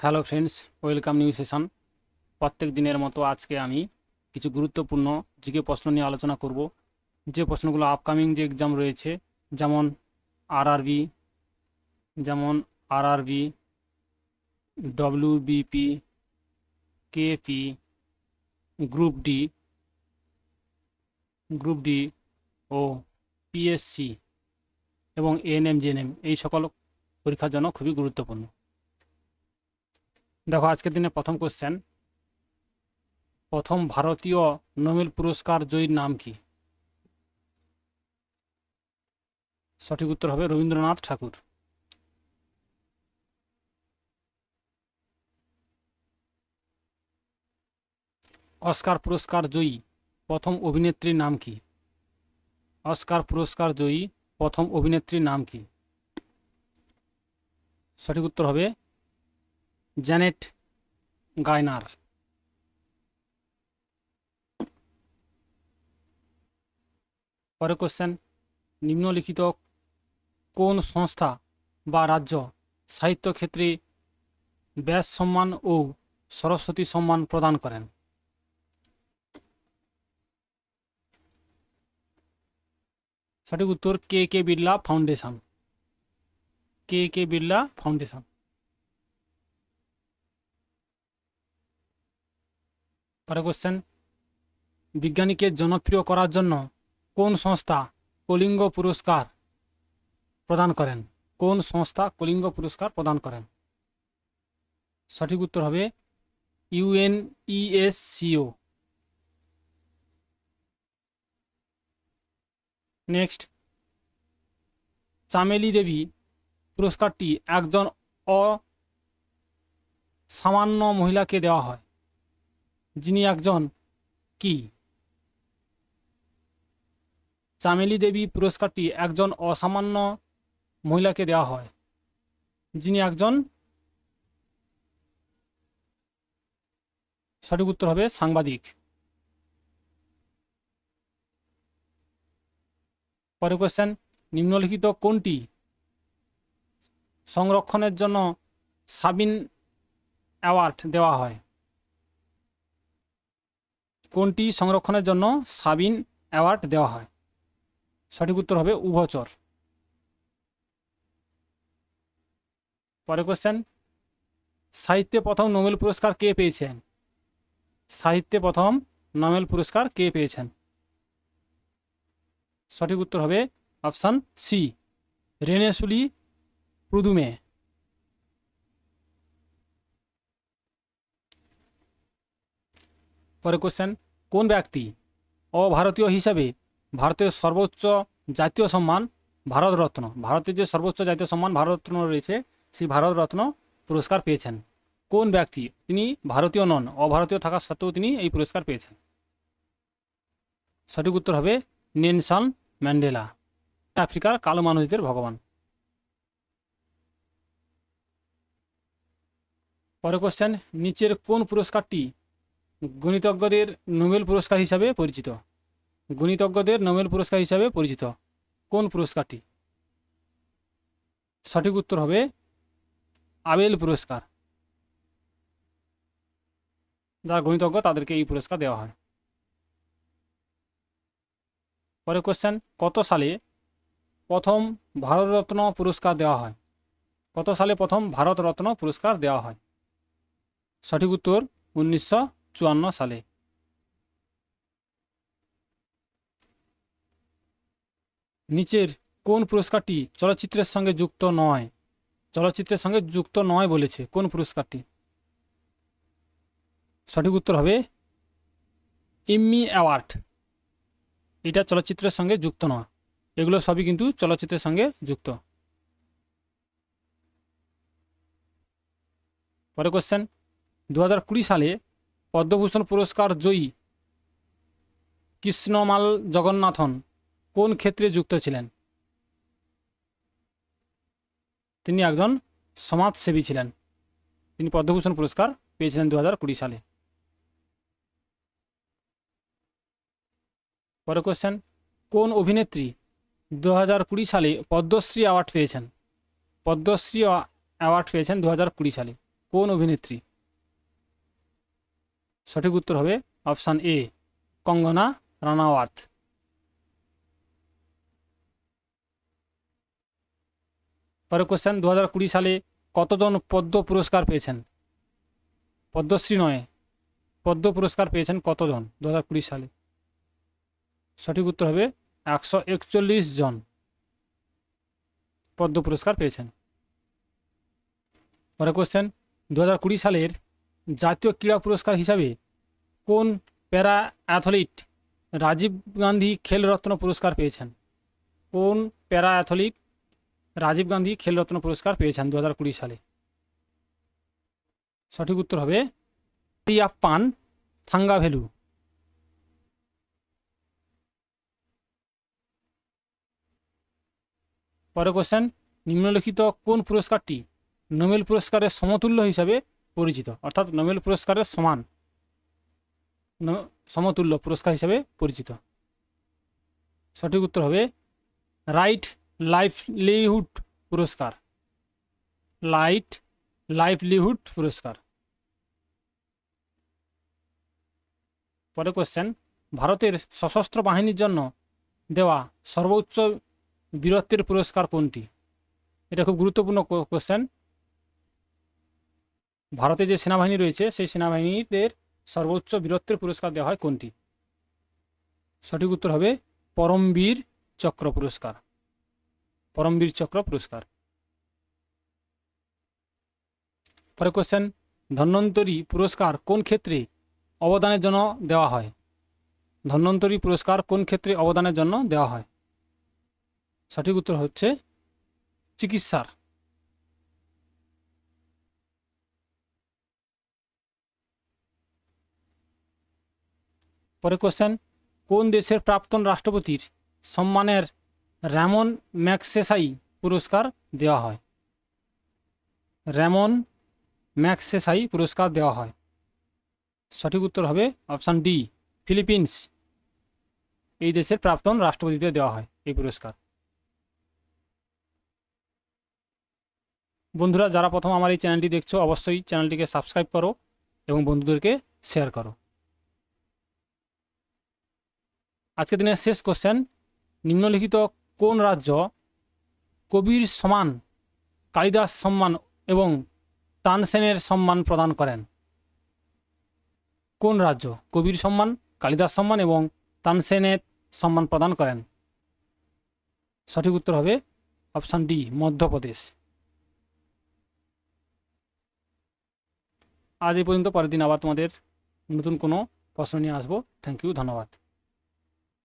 Hello friends, welcome new session. প্রত্যেক দিনের মতো আজকে আমি কিছু গুরুত্বপূর্ণ জিকে প্রশ্ন নিয়ে আলোচনা করব। যে প্রশ্নগুলো আপকামিং যে এক্সাম রয়েছে, যেমন আরআরবি যেমন RRB WBP KP group D group D ও পিএসসি এবং এএনএম জেএনএম এই সকল পরীক্ষার জন্য খুবই গুরুত্বপূর্ণ। দেখো, আজকের দিনে প্রথম কোশ্চেন প্রথম ভারতীয় নোবেল পুরস্কার জয়ীর নাম কি? সঠিক উত্তর হবে রবীন্দ্রনাথ ঠাকুর। অস্কার পুরস্কার জয়ী প্রথম অভিনেত্রীর নাম কি? অস্কার পুরস্কার জয়ী প্রথম অভিনেত্রীর নাম কি? সঠিক উত্তর হবে জ্যানেট গায়নার পরে কোশ্চেন নিম্নলিখিত কোন সংস্থা বা রাজ্য সাহিত্য ক্ষেত্রে ব্যাস সম্মান ও সরস্বতী সম্মান প্রদান করেন? সঠিক উত্তর কে কে বিড়লা ফাউন্ডেশন। কে কে বিড়লা ফাউন্ডেশন। পরে কোশ্চেন বিজ্ঞানীকে জনপ্রিয় করার জন্য কোন সংস্থা কলিঙ্গ পুরস্কার প্রদান করেন? কোন সংস্থা কলিঙ্গ পুরস্কার প্রদান করেন? সঠিক উত্তর হবে ইউএনইএসসিও নেক্সট। চামেলি দেবী পুরস্কারটি একজন অসামান্য মহিলাকে দেওয়া হয়। যিনি একজন কি? চামেলি দেবী পুরস্কারটি একজন অসামান্য মহিলাকে দেওয়া হয়। যিনি একজন সঠিক উত্তর হবে সাংবাদিক। পরে কোশ্চেন নিম্নলিখিত কোনটি সংরক্ষণের জন্য সাবিন অ্যাওয়ার্ড দেওয়া হয়? কোনটি সংরক্ষণের জন্য সাবিন অ্যাওয়ার্ড দেওয়া হয়? সঠিক উত্তর হবে উভচর। পরে কোশ্চেন সাহিত্যে প্রথম নোবেল পুরস্কার কে পেয়েছেন? সাহিত্যে প্রথম নোবেল পুরস্কার কে পেয়েছেন? সঠিক উত্তর হবে অপশান সি, রেনেসুলি প্রুদুমে পরে কোশ্চেন কোন ব্যক্তি অভারতীয় হিসাবে ভারতের সর্বোচ্চ জাতীয় সম্মান ভারতরত্ন ভারতের যে সর্বোচ্চ জাতীয় সম্মান ভারতরত্ন রয়েছে, সেই ভারতরত্ন পুরস্কার পেয়েছেন। কোন ব্যক্তি? তিনি ভারতীয় নন, অভারতীয় থাকা সত্ত্বেও তিনি এই পুরস্কার পেয়েছেন। সঠিক উত্তর হবে নেনসন ম্যান্ডেলা। আফ্রিকার কালো মানুষদের ভগবান। পরে কোশ্চেন নিচের কোন পুরস্কারটি গণিতজ্ঞদের নোবেল পুরস্কার হিসাবে পরিচিত। গণিতজ্ঞদের নোবেল পুরস্কার হিসাবে পরিচিত। কোন পুরস্কারটি? সঠিক উত্তর হবে আবেল পুরস্কার। যারা গণিতজ্ঞ, তাদেরকে এই পুরস্কার দেওয়া হয়। পরে কোশ্চেন কত সালে প্রথম ভারতরত্ন পুরস্কার দেওয়া হয়? কত সালে প্রথম ভারতরত্ন পুরস্কার দেওয়া হয়? সঠিক উত্তর উনিশশো চুয়ান্ন সালে। নিচের কোন পুরস্কারটি চলচ্চিত্রের সঙ্গে যুক্ত নয়? চলচ্চিত্রের সঙ্গে যুক্ত নয় বলেছে। কোন পুরস্কারটি? সঠিক উত্তর হবে ইম্মি অ্যাওয়ার্ড। এটা চলচ্চিত্রের সঙ্গে যুক্ত নয়। এগুলো সবই কিন্তু চলচ্চিত্রের সঙ্গে যুক্ত। পরে কোশ্চেন দু হাজার কুড়ি সালে পদ্মভূষণ পুরস্কার জয়ী কৃষ্ণমাল জগন্নাথন কোন ক্ষেত্রে যুক্ত ছিলেন? তিনি একজন সমাজসেবী ছিলেন। তিনি পদ্মভূষণ পুরস্কার পেয়েছিলেন দু হাজার কুড়ি সালে। পরে কোশ্চেন কোন অভিনেত্রী দু হাজার কুড়ি সালে পদ্মশ্রী অ্যাওয়ার্ড পেয়েছেন? পদ্মশ্রী অ্যাওয়ার্ড পেয়েছেন দু হাজার কুড়ি সালে। কোন অভিনেত্রী? সঠিক উত্তর হবে অপশান এ, কঙ্গনা রানাওয়াত। পরের কোশ্চেন দু হাজার কুড়ি সালে কতজন পদ্ম পুরস্কার পেয়েছেন? পদ্মশ্রী নয়, পদ্ম পুরস্কার পেয়েছেন কতজন দু হাজার কুড়ি সালে? সঠিক উত্তর হবে একশো একচল্লিশ জন পদ্ম পুরস্কার পেয়েছেন। পরের কোশ্চেন দু হাজার কুড়ি সালের জাতীয় ক্রীড়া পুরস্কার হিসাবে কোন প্যারা অ্যাথলিট রাজীব গান্ধী খেলরত্ন পুরস্কার পেয়েছেন? কোন প্যারা অ্যাথলিট রাজীব গান্ধী খেলরত্ন পুরস্কার পেয়েছেন দু কুড়ি সালে? সঠিক উত্তর হবে পান, থাঙ্গা ভ্যালু পরের কোশ্চেন নিম্নলিখিত কোন পুরস্কারটি নোবেল পুরস্কারের সমতুল্য হিসাবে পরিচিত। অর্থাৎ নোবেল পুরস্কারের সমান সমতুল্য পুরস্কার হিসাবে পরিচিত। সঠিক উত্তর হবে রাইট লাইভলিহুড পুরস্কার। লাইট লাইভলিহুড পুরস্কার। পরে কোশ্চেন ভারতের সশস্ত্র বাহিনীর জন্য দেওয়া সর্বোচ্চ বীরত্বের পুরস্কার কোনটি? এটা খুব গুরুত্বপূর্ণ কোশ্চেন ভারতে যে সেনাবাহিনী রয়েছে, সেই সেনাবাহিনীদের সর্বোচ্চ বীরত্বের পুরস্কার দেওয়া হয় কোনটি? সঠিক উত্তর হবে পরমবীর চক্র পুরস্কার। পরমবীর চক্র পুরস্কার। পরে কোশ্চেন ধন্বন্তরী পুরস্কার কোন ক্ষেত্রে অবদানের জন্য দেওয়া হয়? ধন্বন্তরী পুরস্কার কোন ক্ষেত্রে অবদানের জন্য দেওয়া হয়? সঠিক উত্তর হচ্ছে চিকিৎসার। পরে কোশ্চেন, কোন দেশের প্রাক্তন রাষ্ট্রপতির সম্মানের র্যামন ম্যাক্সেসাই পুরস্কার দেওয়া হয়? র্যামন ম্যাক্সেসাই পুরস্কার দেওয়া হয়। সঠিক উত্তর হবে অপশান ডি, ফিলিপিন্স। এই দেশের প্রাক্তন রাষ্ট্রপতিদের দেওয়া হয় এই পুরস্কার। বন্ধুরা, যারা প্রথম আমার এই চ্যানেলটি দেখছ, অবশ্যই চ্যানেলটিকে সাবস্ক্রাইব করো এবং বন্ধুদেরকে শেয়ার করো। আজকের দিনের শেষ কোশ্চেন নিম্নলিখিত কোন রাজ্য কবির সমান, কালিদাস সম্মান এবং তানসেনের সম্মান প্রদান করেন? কোন রাজ্য কবির সম্মান, কালিদাস সম্মান এবং তানসেনের সম্মান প্রদান করেন? সঠিক উত্তর হবে অপশান ডি, মধ্যপ্রদেশ। আজ এই পর্যন্ত, পরের দিন আবার তোমাদের নতুন কোনো প্রশ্ন নিয়ে আসব। থ্যাংক ইউ ধন্যবাদ।